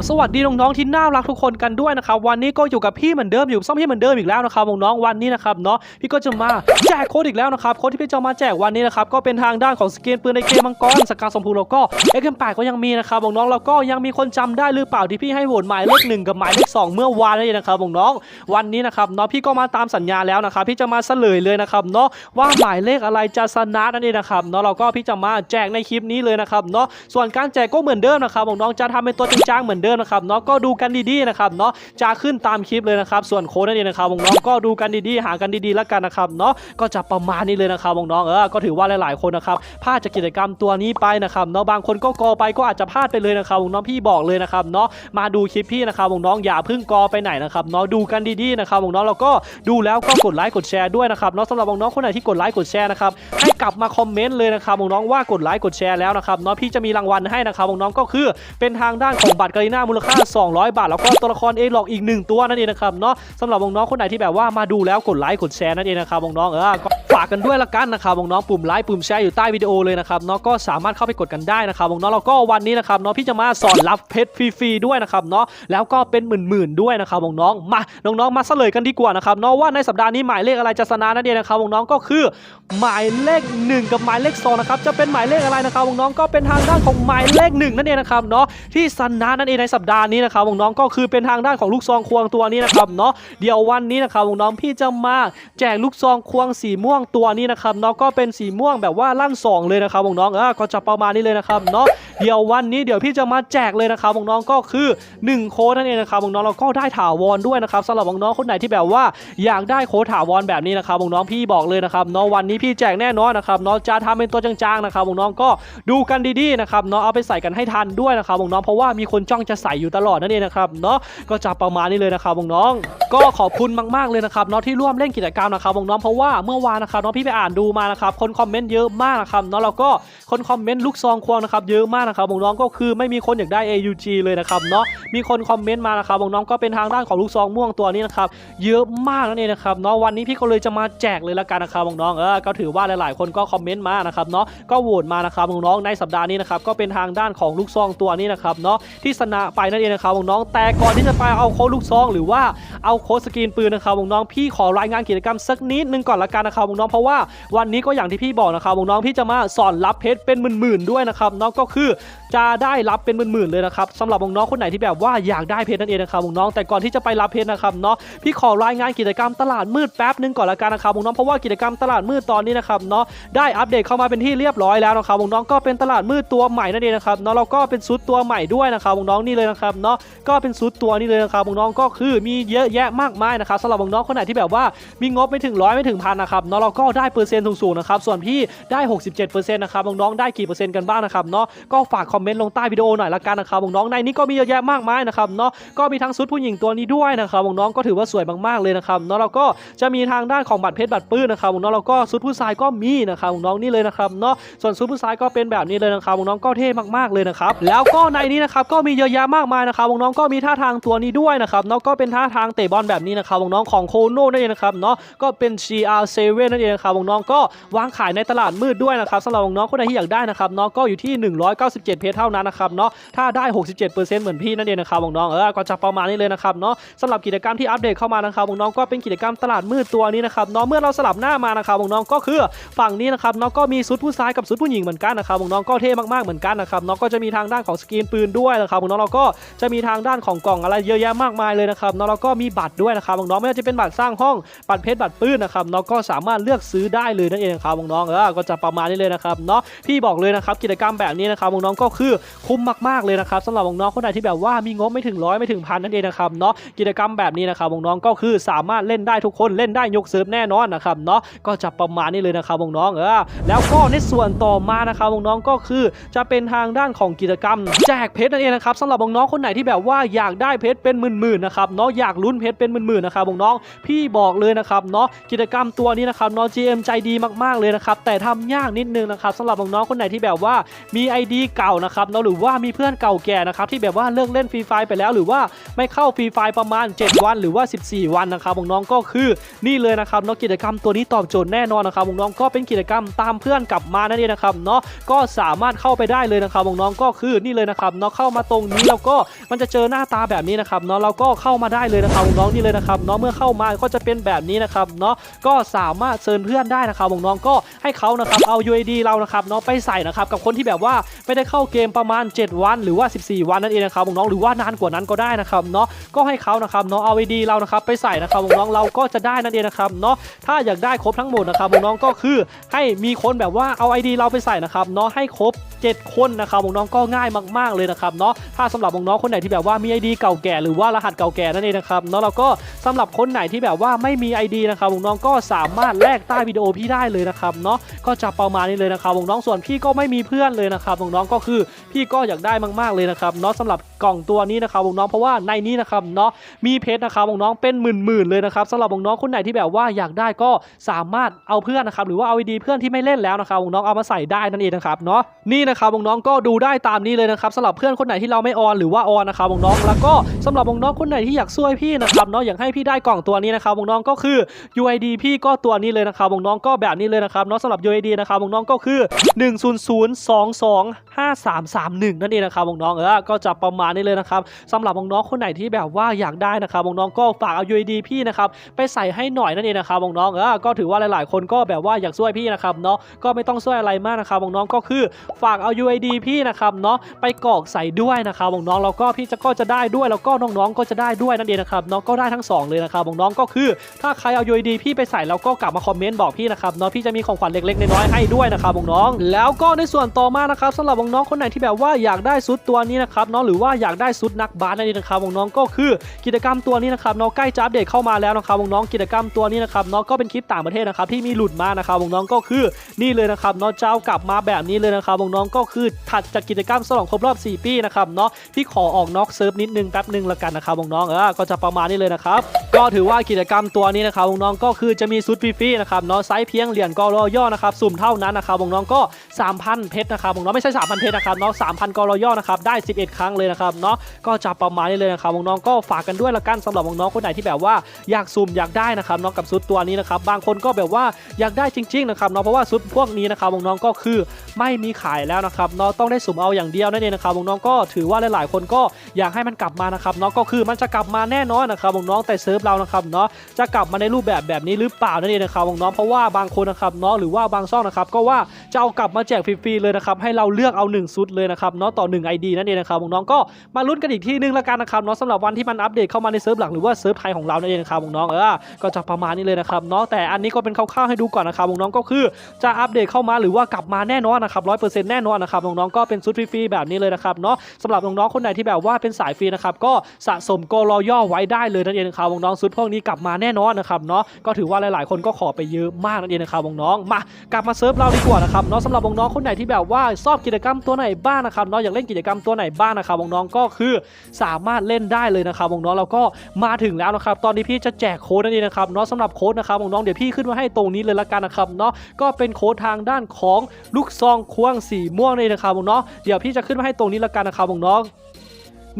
บสวัสดีน้องๆที่น่ารักทุกคนกันด้วยนะครับวันนี้ก็อยู่กับพี่เหมือนเดิมอยู่ซ่อมพี่เหมือนเดิมอีกแล้วนะครับน้องๆวันนี้นะครับเนาะพี่ก็จะมาแจกโค้ดอีกแล้วนะครับโค้ดที่พี่จะมาแจกวันนี้นะครับก็เป็นทางด้านของสกินปืนในเกมมังกรสกาสมพูแล้วก็เอ็กซ์แปก็ยังมีนะครับน้องๆแล้วก็ยังมีคนจำได้หรือเปล่าที่พี่ให้โหวตหมายเลขหนึ่งกับหมายเลขสองเมื่อวานนั่นเองนะครับน้องๆวันนี้นะครับเนาะพี่ก็มาตามสัญญาแล้วนะครับพี่จะมาเฉลยเลยนะครับเนาะว่าหมายเลขอะไรจะชนะนั่นเองนะครับเนาะเราก็พี่จะมาแจกในคลิปนี้เลยนะครับเนาะส่วนการแจกก็เหมือนเดิมนะครับน้องๆจะทำเป็นตัวจริงจังเหมือนเดิมนะครับเนาะก็ดูกันดีๆนะครับเนาะจะขึ้นตามคลิปเลยนะครับส่วนโค้ดนั่นเองนะครับวงน้องก็ดูกันดีๆ หากันดีๆแล้วกันนะครับเนาะก็จะประมาณนี้เลยนะครับวงน้องเออก็ถือว่าหลายๆคนนะครับพลาดจากกิจกรรมตัวนี้ไปนะครับเนาะบางคนก็กอไปก็อาจจะพลาดไปเลยนะครับวงน้องพี่บอกเลยนะครับเนาะมาดูคลิปพี่นะครับวงน้องอย่าเพิ่งกอไปไหนนะครับเนาะดูกันดีๆนะครับวงน้องแล้วก็ดูแล้วก็กดไลค์กดแชร์ด้วยนะครับเนาะสำหรับวงน้องคนไหนที่กดไลค์กดแชร์นะครับให้กลับมาคอมเมนต์เลยนะครับวงน้องว่ากดไลค์กดแชร์แล้วนะครับเนาะพี่จะมีรางวัลให้นะครับน้องก็คือเป็นทางด้านของบัตรกาลิน่ามูลค่า 200 บาท แล้วก็ตัวละครเอหลอกอีก 1 ตัวนั่นเองนะครับเนาะสำหรับน้องๆคนไหนที่แบบว่ามาดูแล้วกดไลค์กดแชร์นั่นเองนะครับน้องๆเออ ฝากกันด้วยละกันนะครับน้องๆปุ่มไลค์ปุ่มแชร์อยู่ใต้วิดีโอเลยนะครับเนาะก็สามารถเข้าไปกดกันได้นะครับน้องแล้วก็วันนี้นะครับเนาะพี่จะมาสอนรับเพชรฟรีๆด้วยนะครับเนาะแล้วก็เป็นหมื่นๆด้วยนะครับน้องมาน้องๆมาเฉลยกันดีกว่านะครับเนาะว่าในสัปดาห์นี้หมายเลขอะไรจะชนะนั่นเองนะครับน้องก็คือหมายเลข 1 กับหมายเลข2นะครับจะเป็นหมายเลขอะไรนะครับน้องก็เป็นทางด้านของหมายเลข 1 นั่นเองนะครับเนาะที่ชนะนั่นเองในสัปดาห์นี้นะครับน้องก็คือเป็นทางด้านของลูกซองควงตัวนี้นะครับเนาะเดี๋ยววันนี้นะครับน้องพี่จะมาแจกลูกซองควงสีม่วงตัวนี้นะครับเนาะก็เป็นสีม่วงแบบว่าลั่นสองเลยนะครับน้องๆเออก็จะประมาณนี้เลยนะครับเนาะ เดี๋ยววันนี้เดี๋ยวพี่จะมาแจกเลยนะครับน้องๆก็คือ 1 โค้ดนั่นเองนะครับน้องๆแล้วก็ได้ถาวรด้วยนะครับสำหรับน้องๆคนไหนที่แบบว่าอยากได้โค้ดถาวรแบบนี้นะครับน้องๆพี่บอกเลยนะครับเนาะวันนี้พี่แจกแน่นอนนะครับเนาะจะทำเป็นตัวจางๆนะครับน้องๆก็ดูกันดีๆนะครับเนาะเอาไปใส่กันให้ทันด้วยนะครับน้องเพราะว่ามีคนจ้องจะใส่อยู่ตลอดนั่นเองนะครับเนาะก็จะประมาณนี้เลยนะครับน้องก็ขอบคุณมากๆเลยนะครับเนาะที่ร่วมเล่นกิจกรรมนะครับน้องเพราะว่าเมื่อวานนะครับเนาะพี่ไปอ่านดูมานะครับคนคอมเมนต์เยอะมากนะครับเนาะแล้วก็คนคอมเมนต์ลูกซองควงนะครับเยอะมากนะครับน้องก็คือไม่มีคนอยากได้ AUG เลยนะครับเนาะมีคนคอมเมนต์มานะครับน้องก็เป็นทางด้านของลูกซองม่วงตัวนี้นะครับเยอะมากนั่นเองนะครับเนาะวันนี้พี่ก็เลยจะมาแจกเลยละกันนะครับน้องเออก็ถือว่าหลาย ๆ คนก็คอมเมนต์มานะครับเนาะก็โหวตมานะครับน้องในสัปดาห์นี้นะครับก็เป็นทางด้านของลูกซองตัวนี้นะครับเนาะที่ชนะไปนั่นเองนะครับน้องแต่ก่อนที่จะไปเอาโค้ดลูกซอง หรือว่าเอาโค้ดสกรีนปืนนะครับน้องพี่ขอรายงานกิจกรรมสักนิดนึงก่อนละกันนะครับน้องเพราะว่าวันนี้ก็อย่างที่พี่บอกนะครับน้องพี่จะมาสอนรับเพชรเป็นหมื่นๆด้วยนะครับน้องก็คือจะได้รับเป็นหมื่นๆเลยนะครับสำหรับน้องๆคนไหนที่แบบว่าอยากได้เพชรนั่นเองนะครับน้องแต่ก่อนที่จะไปรับเพชรนะครับเนาะพี่ขอรายงานกิจกรรมตลาดมืดแป๊บนึงก่อนละกันนะครับน้องเพราะว่ากิจกรรมตลาดมืดตอนนี้นะครับเนาะได้อัปเดตเข้ามาเป็นที่เรียบร้อยแล้วนะครับน้องก็เป็นตลาดมืดตัวใหม่นั่นเองนะครับเนาะแล้วก็เป็นซุดตัวใหม่ด้วยนะครับน้องนี่เลยนะครับเนาะก็เป็นซุดตัวนี้เลยนะครับน้องก็คือมีเยอะแยะมากมายนะครับสำหรับน้องคนไหนที่แบบว่ามีงบไม่ถึงร้อยไม่ถึงพันนะครับเนาะเราก็ได้เปอร์เซ็นต์สูงๆนะครับส่วนพี่ได้ 67%นะครับน้องๆได้กี่เปอร์เซ็นต์กันบ้างนะครับเนาะก็ฝากคอมเมนต์ลงใต้วิดีโอหน่อยละกันนะครับน้องในนี้ก็มีเยอะแยะมากมายนะครับเนาะก็มีทั้งซุดผู้หญิงตัวนี้ด้วยนะครับวงน้องก็ถือว่าสวยมากๆเลยนะครับเนาะแล้วก็จะมีทางด้านของบัตรเพชรบัตรปื้นนะครับวงน้องๆแล้วก็ซุดผู้ชายก็มีนะครับวงน้องนี่เลยนะครับเนาะส่วนซุดผู้ชายก็เป็นแบบนี้เลยนะครับวงน้องก็เท่มากๆเลยนะครับแล้วก็ในนี้นะครับก็มีเยอะแยะมากมายนะครับวงน้องก็มีท่าทางตัวนี้ด้วยนะครับเนาะก็เป็นท่าทางเตะบอลแบบนี้นะครับวงน้องของโคโน่นั่นเองนะครับเนาะก็เป็น CR7 นั่นเองนะครับน้องก็วางขายในตลาดมืดด้วยนะครับสำหรับน้องคนไหนที่อยากได้นะครับเนาะก็อยู่ที่97 เพชรเท่านั้นนะครับเนาะถ้าได้ 67%เหมือนพี่นั่นเองนะครับน้องเออก็จะประมาณนี้เลยนะครับเนาะสำหรับกิจกรรมที่อัปเดตเข้ามานะครับน้องก็เป็นกิจกรรมตลาดมืดตัวนี้นะครับเนาะเมื่อเราสลับหน้ามานะครับน้องก็คือฝั่งนี้นะครับเนาะก็มีซุดผู้ชายกับซุดผู้หญิงเหมือนกันนะครับน้องก็เท่มากๆเหมือนกันนะครับเนาะก็จะมีทางด้านของสกรีนปืนด้วยนะครับน้องเราก็จะมีทางด้านของกล่องอะไรเยอะแยะมากมายเลยนะครับเนาะแล้วก็มีบัตรด้วยนะครับน้องไม่ว่าจะเป็นบัตรสร้างห้องบัตรเพชรบัตรปืนนะครับเนาะก็สามารถเลือกซื้อได้เลยนั่นเองครับน้องเออก็จะประมาณนี้เลยนะครับเนาะพี่บอกเลยนะครับกิจกรรมแบบนี้นะครับน้องก็คือคุ้มมากๆเลยนะครับสำหรับน้องคนไหนที่แบบว่ามีงบไม่ถึงร้อยไม่ถึงพันนั่นเองนะครับเนาะกิจกรรมแบบนี้นะครับน้องก็คือสามารถเล่นได้ทุกคนเล่นได้ยกเซิร์ฟแน่นอนนะครับเนาะก็จะประมาณนี้เลยนะครับน้องเออแล้วก็ในส่วนต่อมานะครับน้องก็คือจะเป็นทางด้านของกิจกรรม แจกเพชรนั่นเองนะครับสำหรับน้องคนไหนที่แบบว่าอยากได้เพชรเป็นหมื่นๆนะครับเนาะอยากลุ้นเพชรเป็นหมื่นๆนะครับน้องพี่บอกเลยนะครับเนาะกิจกรรมตัวนี้นะครับน้อง GM ใจดีมากๆเลยนะครับแต่ทำยากนิดนึงนะครับสำหรับน้องคนไหนที่แบบว่ามี ID เก่านะครับเนาะหรือว่ามีเพื่อนเก่าแก่นะครับที่แบบว่าเลิกเล่นฟรีไฟไปแล้วหรือว่าไม่เข้าฟรีไฟประมาณ 7 วันหรือว่า 14 วันนะครับน้องก็คือนี่เลยนะครับเนาะกิจกรรมตัวนี้ตอบโจทย์แน่นอนนะครับน้องก็เป็นกิจกรรมตามเพื่อนกลับมานั่นเองนะครับเนาะก็สามารถเข้าไปได้เลยนะครับน้องก็คือนี่เลยนะครับเนาะเข้ามาตรงนี้แล้วก็มันจะเจอหน้าตาแบบนี้นะครับเนาะเราก็เข้ามาได้เลยนะครับน้องนี่เลยนะครับเนาะเมื่อเข้ามาก็จะเป็นแบบนี้นะครับเนาะก็สามารถเชิญเพื่อนได้นะครับน้องก็ให้เขานะครับเอา UID เรานะครับเนาะไปใส่นะครับกับคนที่แบบว่าไม่ได้เข้าเกมประมาณ 7 วัน หรือว่า 14 วันนั่นเองนะครับน้องหรือว่านานกว่านั้นก็ได้นะครับเนาะก็ให้เขานะครับเนาะเอา ID เรานะครับไปใส่นะครับน้องเราก็จะได้นั่นเองนะครับเนาะถ้าอยากได้ครบทั้งหมดนะครับน้องก็คือให้มีคนแบบว่าเอา ID เราไปใส่นะครับเนาะให้ครบ7 คนนะครับน้องก็ง่ายมากๆเลยนะครับเนาะถ้าสำหรับน้องคนไหนที่แบบว่ามี ID เก่าแก่หรือว่ารหัสเก่าแก่นั่นเองนะครับเนาะแล้วก็สำหรับคนไหนที่แบบว่าไม่มี ID นะครับวงน้องก็สามารถแลกใต้วิดีโอพี่ได้เลยนะครับเนาะก็จะประมาณนี้เลยนะครับวงน้องส่วนพี่ก็ไม่มีเพื่อนเลยนะครับวงน้องก็คือพี่ก็อยากได้มากๆเลยนะครับเนาะสำหรับกล่องตัวนี้นะครับวงน้องเพราะว่าในนี้นะครับเนาะมีเพชรนะครับวงน้องเป็นหมื่นๆเลยนะครับสำหรับวงน้องคนไหนที่แบบว่าอยากได้ก็สามารถเอาเพื่อนนะครับหรือว่าเอา ID เพื่อนที่ไม่เล่นแล้วนะครับวงน้องเอามาใส่ได้นั่นเองนะครับเนาะนี่นะครับวงน้องก็ดูได้ตามนี้เลยนะครับสำหรับเพื่อนคนไหนที่เราไม่ออนหรือว่าออนนะครับวงน้องแล้วก็สำหรับน้องคนไหนที่อยากช่วยพี่นะครับเนาะอยากให้พี่ได้กล่องตัวนี้นะครับน้องก็คือ UID พี่ก็ตัวนี้เลยนะครับน้องก็แบบนี้เลยนะครับเนาะสำหรับ UID นะครับน้องก็คือ 100225331 นั่นเองนะครับน้องเออก็จะประมาณนี้เลยนะครับสำหรับน้องคนไหนที่แบบว่าอยากได้นะครับน้องก็ฝากเอา UID พี่นะครับไปใส่ให้หน่อยนั่นเองนะครับน้องเออก็ถือว่าหลาย ๆ คนก็แบบว่าอยากช่วยพี่นะครับเนาะก็ไม่ต้องช่วยอะไรมากนะครับน้องก็คือฝากเอา UID พี่นะครับเนาะไปกรอกใส่ด้วยนะครับน้องแล้วก็พี่จะก็จะได้ด้วยแล้วก็น้องๆก็จะได้ด้วยนั่นเองนะครับเนาะก็ได้ทั้งสองเลยนะครับน้องๆก็คือ ถ้าใครเอา UID พี่ไปใส่แล้วก็กลับมาคอมเมนต์บอกพี่นะครับเนาะพี่จะมีของขวัญเล็กๆน้อยๆให้ด้วยนะครับน้องๆแล้วก็ในส่วนต่อมานะครับสำหรับน้องๆคนไหนที่แบบว่าอยากได้ชุดตัวนี้นะครับเนาะหรือว่าอยากได้ชุดนักบาสนั่นเองนะครับน้องๆก็คือกิจกรรมตัวนี้นะครับเนาะใกล้จะอัปเดตเข้ามาแล้วนะครับน้องๆกิจกรรมตัวนี้นะครับเนาะก็เป็นคลิปต่างประเทศนะครับที่มีหลุดมานะครับน้องๆก็คือนี่เลยนะครับเนาะเจ้ากลับมาแบบนี้เลยนะครับน้องๆก็คือถัดจากกิจกรรมฉลองครบรอบ 4 ปีนะครับเนาะพี่ขอออกนอกเซิร์ฟนิดนึงแป๊บนึงละกันนะครับน้องๆเออก็จะประมาณนี้เลยนะครับก็ถือว่ากิจกรรมตัวนี้นะครับน้องๆก็คือจะมีชุดฟรีๆนะครับเนาะไซส์เพียงเหรียญกอรอย่อนะครับสุ่มเท่านั้นนะครับน้องๆก็ 3,000 เพชรนะครับน้องๆไม่ใช่ 3,000 เพชรนะครับเนาะ3,000 กอรอย่อนะครับได้ 11 ครั้งเลยนะครับเนาะก็จะประมาณนี้เลยนะครับน้องๆก็ฝากกันด้วยละกันสำหรับน้องๆคนไหนที่แบบว่าอยากสุ่มอยากได้นะครับเนาะกับชุดตัวนี้นะครับบางคนก็แบบว่าอยากได้จริงๆนะครับเนาะเพราะว่าชุดพวกนี้นะครับน้องๆก็คือไม่มีขายแล้วนะครับเนาะต้องได้สุ่มเอาอย่างเดียวนั่นเองนะครับน้องๆก็ถือว่าหลายๆคนก็อยากให้มันกลับมานะครับเนาะก็คือมันจะกลับมาแน่นอนนะครับน้องแต่เซิร์ฟเรานะครับเนาะจะกลับมาในรูปแบบแบบนี้หรือเปล่านั่นเองนะครับน้องเพราะว่าบางคนนะครับเนาะหรือว่าบางช่องนะครับก็ว่าจะเอากลับมาแจกฟรีๆเลยนะครับให้เราเลือกเอา1ชุดเลยนะครับเนาะต่อ1 ID นั่นเองนะครับน้องก็มาลุ้นกันอีกที่นึงละกันนะครับเนาะสำหรับวันที่มันอัปเดตเข้ามาในเซิร์ฟหลักหรือว่าเซิร์ฟไทยของเรานั่นเองนะครับน้องเออก็จะประมาณนี้เลยนะครับเนาะแต่อันนี้ก็เป็นคร่าวๆให้ดูก่อนนะครับน้องก็คือจะอัปเดตเข้ามาหรือว่ากลับมาแน่นอนนะครับร้อยเปอร์เซ็นต์แน่นอนนะครับน้องๆก็เป็นชุดฟรีๆแบบนี้เลยนะครับเนาะสำหรับน้องๆคนไหนที่แบบว่าเป็นสายฟรีนะครับก็สะสมโกรอย่อไว้ได้เลยนั่นเองนะครับวงน้องๆชุดพวกนี้กลับมาแน่นอนนะครับเนาะก็ถือว่าหลายๆ คนก็ขอไปเยอะมากนั่นเองนะครับวงน้องมากลับมาเซิร์ฟเราดีกว่านะครับเนาะสำหรับวงน้องคนไหนที่แบบว่าชอบกิจกรรมตัวไหนบ้างนะครับเนาะอยากเล่นกิจกรรมตัวไหนบ้างนะครับวงน้องก็คือสามารถเล่นได้เลยนะครับวงน้องแล้วก็มาถึงแล้วนะครับตอนนี้พี่จะแจกโค้ดนั่นเองนะครับเนาะสำหรับโค้ดนะครับวงน้องเดี๋ยวพี่ขึ้นมาให้ตรงนี้เลยละกันนะครับเนาะก็เป็นโค้ดทางด้านของลูกซองควงสีม่วงนี่นะครับวงน้องเดี๋ยวพี่จะขึ้นมาให้ตรงนี้ละกันนะครับวงน้อง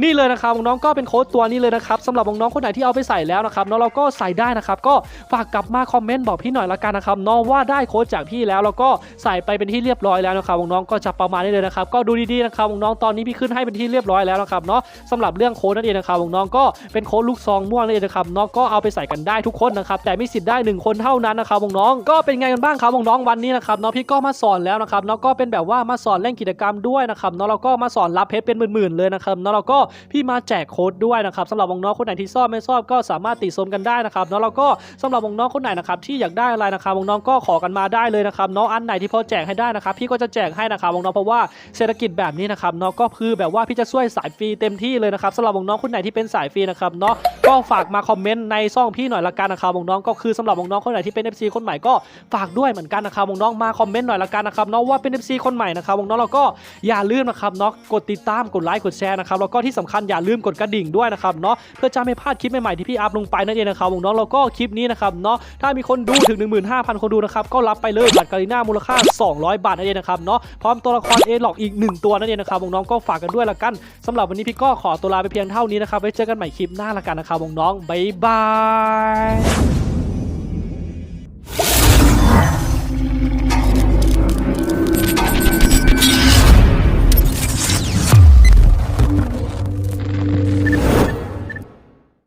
นี่เลยนะครับน้องก็เป็นโค้ดตัวนี้เลยนะครับสำหรับน้องคนไหนที่เอาไปใส่แล้วนะครับเนาะเราก็ใส่ได้นะครับก็ฝากกลับมาคอมเมนต์บอกพี่หน่อยละกันนะครับเนาะว่าได้โค้ดจากพี่แล้วแล้วก็ใส่ไปเป็นที่เรียบร้อยแล้วนะครับน้องก็จะประมาณนี้เลยนะครับก็ดูดีๆนะครับน้องตอนนี้พี่ขึ้นให้เป็นที่เรียบร้อยแล้วนะครับเนาะสำหรับเรื่องโค้ดนั่นเองนะครับน้องก็เป็นโค้ดลูกซองม่วงนั่นเองนะครับเนาะก็เอาไปใส่กันได้ทุกคนนะครับแต่มีสิทธิ์ได้หนึ่งคนเท่านั้นนะครับน้องก็เป็นไงกันบ้างครับน้องวันนี้นะครับเนาะพี่ก็มาสอนแล้วนะครับเนาะก็เป็นแบบว่ามาสอนเล่นกิจกรรมด้วยนะครับเนาะเราก็มาสอนรับเพชรเป็นหมื่นๆเลยนะครับเนาะเราก็พี่มาแจกโค้ดด้วยนะครับสำหรับวงน้องคนไหนที่ชอบไม่ชอบก็สามารถติชมกันได้นะครับเนาะแล้วก็สำหรับวงน้องคนไหนนะครับที่อยากได้อะไรนะครับวงน้องก็ขอกันมาได้เลยนะครับเนาะอันไหนที่พอแจกให้ได้นะครับพี่ก็จะแจกให้นะครับวงน้องเพราะว่าเศรษฐกิจแบบนี้นะครับเนาะก็คือแบบว่าพี่จะช่วยสายฟรีเต็มที่เลยนะครับสำหรับวงน้องคนไหนที่เป็นสายฟรีนะครับเนาะก็ฝากมาคอมเมนต์ในช่องพี่หน่อยละกันนะครับวงน้องก็คือสำหรับวงน้องคนไหนที่เป็น FC คนใหม่ก็ฝากด้วยเหมือนกันนะครับวงน้องมาคอมเมนต์หน่อยละกันนะครับเนาะว่าเป็น FC คนใหม่นะครับน้องๆแล้วก็อย่าลืมนะครับเนาะกดติดตามกดไลค์กดแชร์นะครับแล้วก็ที่ที่สำคัญอย่าลืมกดกระดิ่งด้วยนะครับเนาะเพื่อจะไม่พลาดคลิปใหม่ๆที่พี่อัพลงไปนั่นเองนะครับน้องๆแล้วก็คลิปนี้นะครับเนาะถ้ามีคนดูถึง 15,000 คนดูนะครับก็รับไปเลยบัตรการีน่ามูลค่า 200 บาทนั่นเองนะครับเนาะพร้อมตัวละครเอหลอกอีก 1 ตัวนั่นเองนะครับน้องก็ฝากกันด้วยละกันสำหรับวันนี้พี่ก็ขอตัวลาไปเพียงเท่านี้นะครับไว้เจอกันใหม่คลิปหน้าละกันนะครับน้องบ๊ายบาย